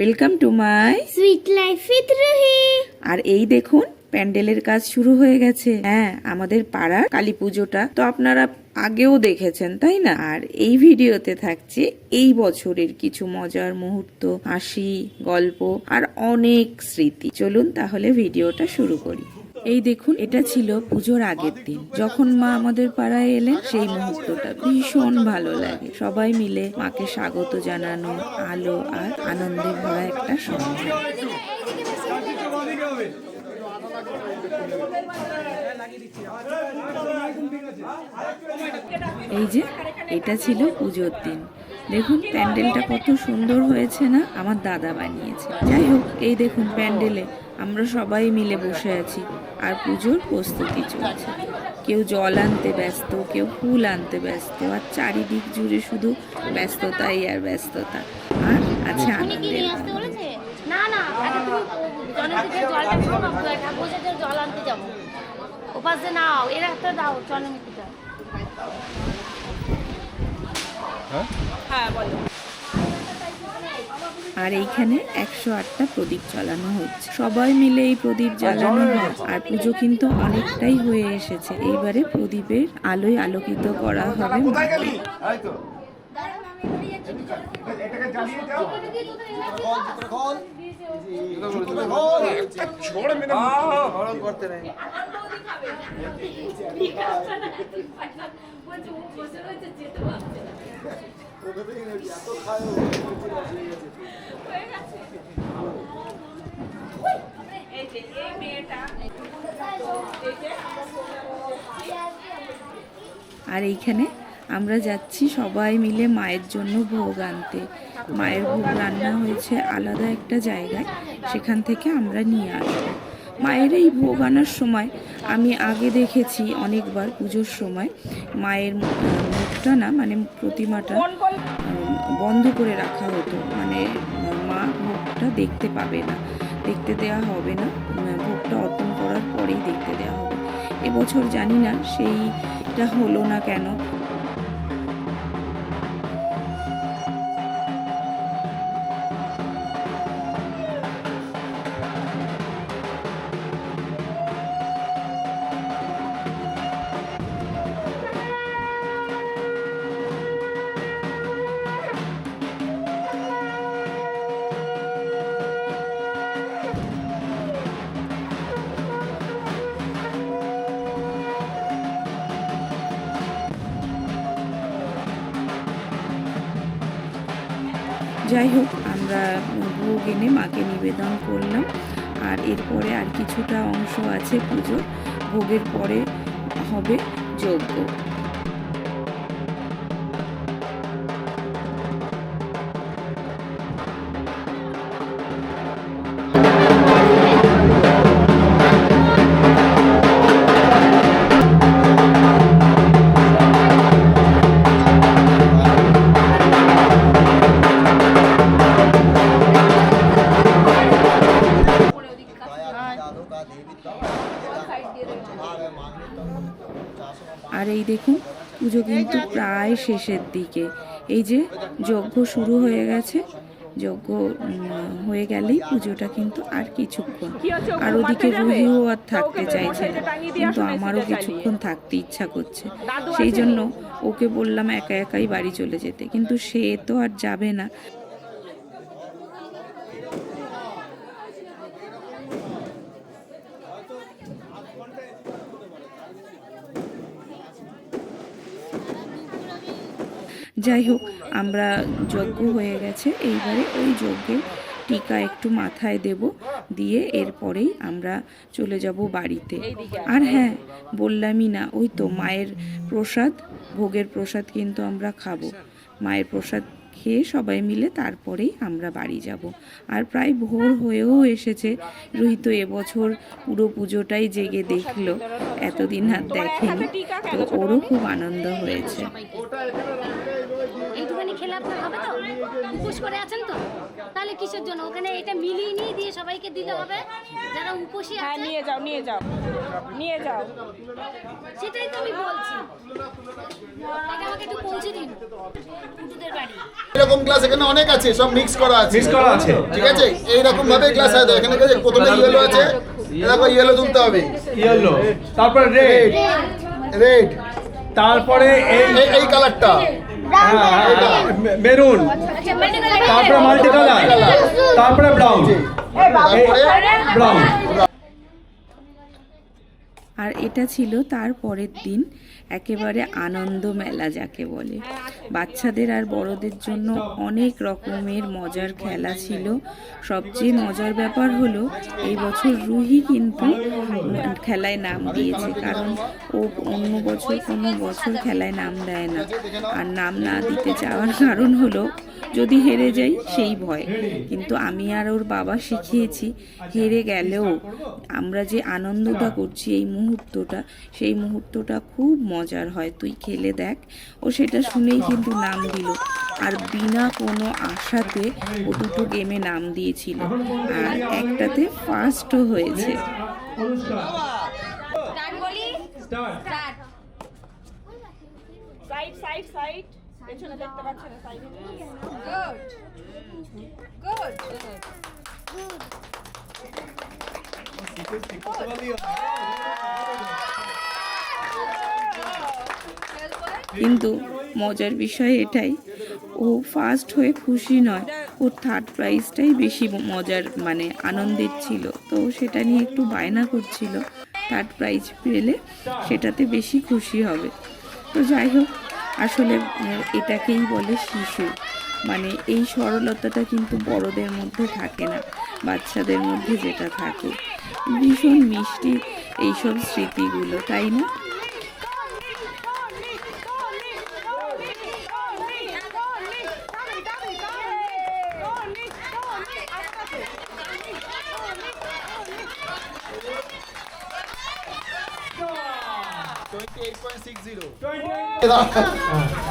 Welcome to my sweet life with Ruhi আর এই দেখুন প্যান্ডেলের কাজ শুরু হয়ে গেছে। হ্যাঁ আমাদের পাড়ার কালী পুজোটা তো আপনারা আগেও দেখেছেন তাই না? আর এই ভিডিওতে থাকছে এই বছরের কিছু মজার মুহূর্ত হাসি গল্প আর অনেক স্মৃতি। চলুন তাহলে ভিডিওটা শুরু করি। এই দেখুন, এটা ছিল পুজোর আগের দিন। যখন মা আমাদের পাড়ায় এলেন, সেই মুহূর্তটা ভীষণ ভালো লাগে। সবাই মিলে মাকে স্বাগত জানানো, আলো আর আনন্দে ভরা একটা সন্ধ্যা। এই যে, এটা ছিল পুজোর দিন। দেখুন, প্যান্ডেলটা কত সুন্দর হয়েছে না, আমার দাদা বানিয়েছে। যাই হোক, এই দেখুন, প্যান্ডেলে আমরা সবাই মিলে বসে আছি। আর পুজোর প্রস্তুতি চলছে। কেউ জল আনতে ব্যস্ত কেউ ফুল আনতে ব্যস্ত আর চারিদিক জুড়ে শুধু ব্যস্ততাই আর ব্যস্ততা। আর আছে আনন্দের। না না আগে তুমি জলের দিকে জলটা খাও না ঠাকুর সাথে জল আনতে যাব ওপাশ নাও এর একটা দাও চন্দ্রমুখীটা আর এইখানে একশো আটটা প্রদীপ জ্বালানো হচ্ছে। সবাই মিলে এই প্রদীপ জ্বালানো হয়। আর পুজো কিন্তু অনেকটাই হয়ে এসেছে। এইবারে প্রদীপের আলোয় আলোকিত করা হবে। আর এইখানে আমরা যাচ্ছি সবাই মিলে মায়ের জন্য ভোগ আনতে। মায়ের ভোগ রান্না হয়েছে আলাদা একটা জায়গায় সেখান থেকে আমরা নিয়ে আসব। মায়ের এই ভোগ আনার সময় আমি আগে দেখেছি অনেকবার পুজোর সময় মায়ের মুখটা না মানে প্রতিমাটা বন্ধ করে রাখা হতো। মানে মা ভোগটা দেখতে পাবে না দেখতে দেওয়া হবে না। ভোগটা অর্পণ করার পরেই দেখতে দেওয়া হবে। এবছর জানি না সেইটা হলো না কেন যাই হোক, আমরা ভোগ এনে মাকে নিবেদন করলাম। আর এরপরে আর কিছুটা অংশ আছে পুজো ভোগের পরে হবে যজ্ঞ। এই দেখুন পুজো কিন্তু প্রায় শেষের দিকে। এই যে যজ্ঞ শুরু হয়ে গেছে যজ্ঞ হয়ে গেলেই পুজোটা কিন্তু আর কিছুক্ষণ। আর ওদিকে রুহিও আর থাকতে চাইছে না। কিন্তু আমারও কিছুক্ষণ থাকতে ইচ্ছা করছে। সেই জন্য ওকে বললাম একা একাই বাড়ি চলে যেতে। কিন্তু সে তো আর যাবে না। যাই হোক, আমরা যজ্ঞ হয়ে গেছে। এইবারে ওই যজ্ঞের টিকা একটু মাথায় দেব, দিয়ে এরপরেই আমরা চলে যাব বাড়িতে। আর হ্যাঁ বললামই না, ওই তো মায়ের প্রসাদ, ভোগের প্রসাদ কিন্তু আমরা খাব। মায়ের প্রসাদ খেয়ে সবাই মিলে তারপরেই আমরা বাড়ি যাব। আর প্রায় ভোর হয়েও এসেছে। রোহিত এবছর পুরো পুজোটাই জেগে দেখল, এতদিন আর দেখেনি। তো ওরও খুব আনন্দ হয়েছে এইটুখানি খেলে আপনার হবে তো উপোস করে আছেন তো? তাহলে কিসের জন্য? ওখানে এটা মিলিয়ে নিয়ে দিয়ে সবাইকে দিলে হবে। যারা উপসী হ্যাঁ নিয়ে যাও নিয়ে যাও। নিয়ে যাও। সেটাই তো আমি বলছি। আমাকে একটু পৌঁছে দিন। কুটুদের বাড়ি। এরকম ক্লাস এখানে অনেক আছে সব মিক্স করা আছে। মিক্স করা আছে। ঠিক আছে? এইরকম ভাবে ক্লাস হয়। এখানে কাছে প্রথমে ইয়েলো আছে এরকম ইয়েলো তুলতে হবে। ইয়েলো তারপরে রেড রেড তারপরে এই এই কালারটা মেরুন। তারপরে মাল্টি কালার তারপরে ব্রাউন ব্রাউন আর এটা ছিল তার পরের দিন। একেবারে আনন্দ মেলা যাকে বলে। বাচ্চাদের আর বড়দের জন্য অনেক রকমের মজার খেলা ছিল। সবচেয়ে মজার ব্যাপার হলো, এই বছর রুহি কিন্তু খেলায় নাম দিয়েছে, কারণ ও অন্য বছর কোনো বছর খেলায় নাম দেয় না। আর নাম না দিতে চাওয়ার কারণ হলো, যদি হেরে যাই সেই ভয়। কিন্তু আমি আর ওর বাবা শিখিয়েছি, হেরে গেলেও আমরা যে আনন্দটা করছি এই মুহূর্তটা, সেই মুহূর্তটা খুব মজার হয় তুই খেলে দেখ। ও সেটা শুনেই কিন্তু নাম দিল। আর বিনা কোনো আশাতে ও দুটো গেমে নাম দিয়েছিল। আর একটাতে ফার্স্টও হয়েছে। সাইড সাইড সাইড পেছনে দেখতে পাচ্ছেন সাইড কিন্তু মজার বিষয় এটাই, ও ফার্স্ট হয়ে খুশি নয়। ওর থার্ড প্রাইজটাই বেশি মজার মানে আনন্দের ছিল। তো সেটা নিয়ে একটু বায়না করছিল। থার্ড প্রাইজ পেলে সেটাতে বেশি খুশি হবে। তো যাই হোক, আসলে এটাকেই বলে শিশু। মানে এই সরলতাটা কিন্তু বড়দের মধ্যে থাকে না, বাচ্চাদের মধ্যে যেটা থাকে। ভীষণ মিষ্টি এইসব স্মৃতিগুলো, তাই না?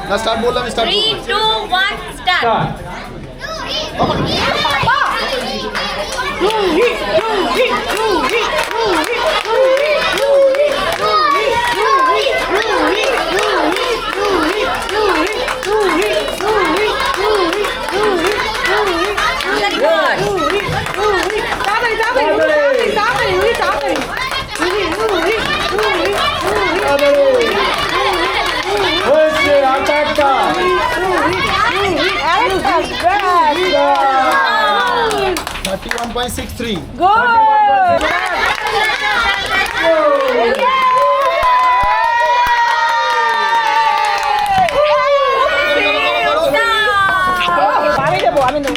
না স্টার্ট বললাম start three two one start হয়েছে 41.63. Good! আমি নেব আমি নেব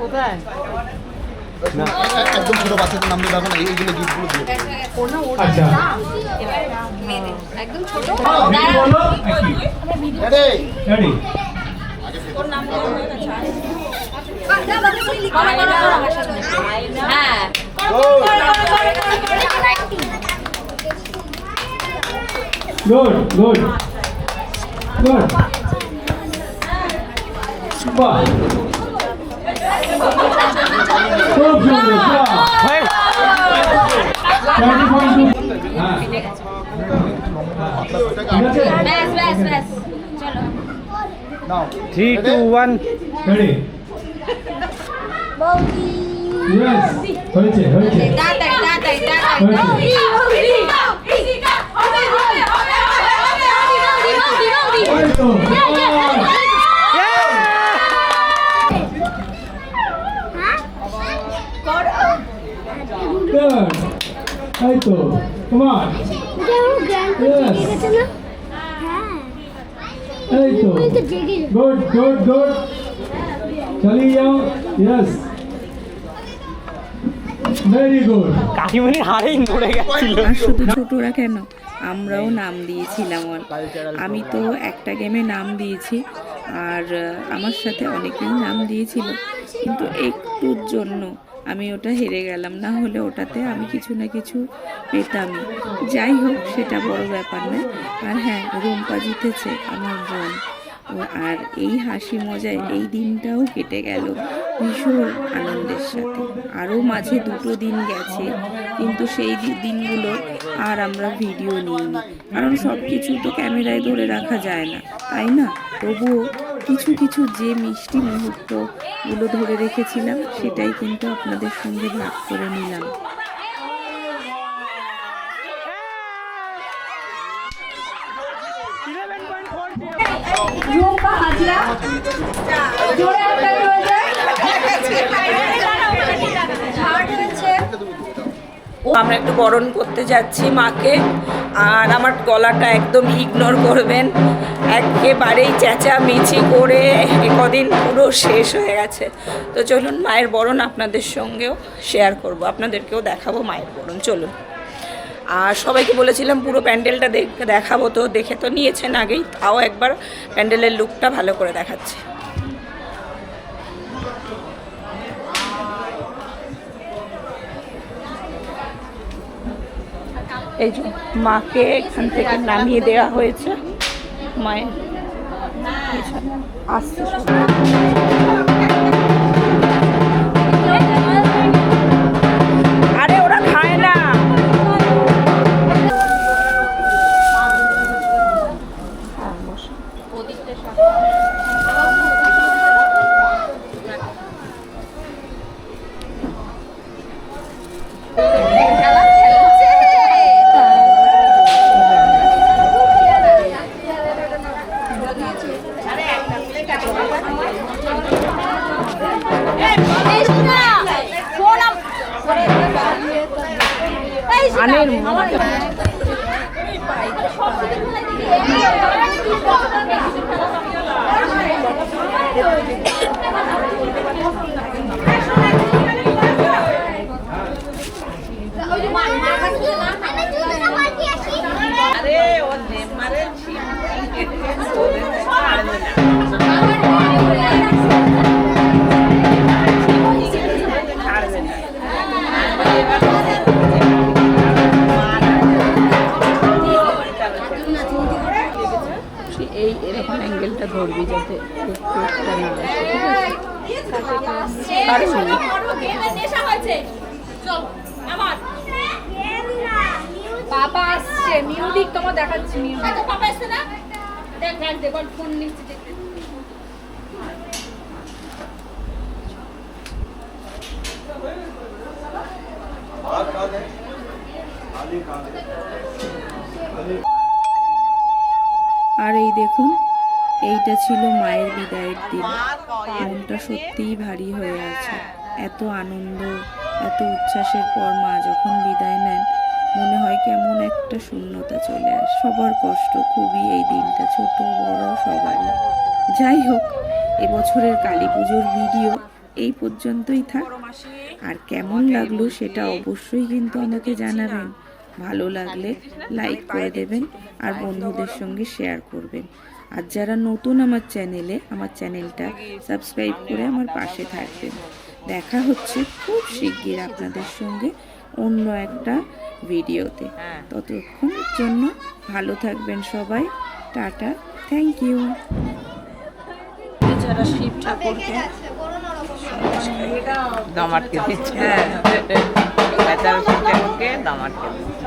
কোথায় একদম ছোট বাচ্চাদের নাম দিয়ে না এইগুলো গিফটগুলো দিয়ে একদম ছোট হ্যাঁ গুড গুড গুড বাহ খুব সুন্দর বাহ টোয়েন্টি পয়েন্ট টু হ্যাঁ ঠিক আছে ব্যাস ব্যাস ব্যাস চলো নাও three two one ready yes হয়েছে হয়েছে হয়েছে ওই তো গুড এই তো তোমার এই তো। গুড গুড গুড চালিয়ে যাও। ইয়েস ভেরি গুড কাকিমণি হারেই নড়ে গেছিল। শুধু ছোটরা কেন? আমরাও নাম দিয়েছিলাম। আমি তো একটা গেমে নাম দিয়েছি আর আমার সাথে অনেকেই নাম দিয়েছিল কিন্তু একটুর জন্য আমি ওটা হেরে গেলাম, না হলে ওটাতে আমি কিছু না কিছু পেতামই। যাই হোক, সেটা বড় ব্যাপার না আর হ্যাঁ রুম্পা জিতেছে, আমার বোন। আর এই হাসি মজায় এই দিনটাও কেটে গেল ভীষণ আনন্দের সাথে। আরও মাঝে দুটো দিন গেছে, কিন্তু সেই দিনগুলো আর আমরা ভিডিও নিইনি। কারণ সব কিছু তো ক্যামেরায় ধরে রাখা যায় না, তাই না? তবুও কিছু কিছু যে মিষ্টি মুহূর্তগুলো ধরে রেখেছিলাম, সেটাই কিন্তু আপনাদের সঙ্গে ভাগ করে নিলাম। আমরা একটু বরণ করতে যাচ্ছি মাকে, আর আমার গলাটা একদম ইগনোর করবেন। একেবারেই চেঁচামেচি করে কদিন পুরো শেষ হয়ে গেছে। তো চলুন, মায়ের বরণ আপনাদের সঙ্গেও শেয়ার করব। আপনাদেরকেও দেখাবো মায়ের বরণ। চলুন। আর সবাইকে বলেছিলাম পুরো প্যান্ডেলটা দেখ- দেখাবো তো, দেখে তো নিয়েছেন আগেই, তাও একবার প্যান্ডেলের লুকটা ভালো করে দেখাচ্ছে। এই যে মাকে এখান থেকে নামিয়ে দেওয়া হয়েছে। মায়ের। পিছনে এই শোনা আমার এই ঠিক বাবা আসছে মিউজিক তোমার দেখাচ্ছি মিউজিক। বাবা আসছে না? দেখ দেখ দেখ ফোন নিচ্ছে দেখ। আর এই দেখুন এইটা ছিল মায়ের বিদায়ের দিন। মনটা সত্যিই ভারী হয়ে আছে। এত আনন্দ এত উচ্ছ্বাসের পর মা যখন বিদায় নেন মনে হয় কেমন একটা শূন্যতা চলে আসে। সবার কষ্ট খুবই এই দিনটা ছোট বড় সবারই। যাই হোক এবছরের কালী পুজোর ভিডিও এই পর্যন্তই থাক। আর কেমন লাগল সেটা অবশ্যই কিন্তু আমাকে জানাবেন। ভালো লাগলে লাইক করে দেবেন আর বন্ধুদের সঙ্গে শেয়ার করবেন। আর যারা নতুন আমার চ্যানেলে আমার চ্যানেলটা সাবস্ক্রাইব করে আমার পাশে থাকবেন। দেখা হচ্ছে খুব শিগগির আপনাদের সঙ্গে অন্য একটা ভিডিওতে। ততক্ষণের জন্য ভালো থাকবেন সবাই। টাটা থ্যাংক ইউ। যারা শিব ঠাকুরকে দাম আটকে দিচ্ছে। হ্যাঁ। শিব ঠাকুরকে দাম আটকে দিচ্ছে।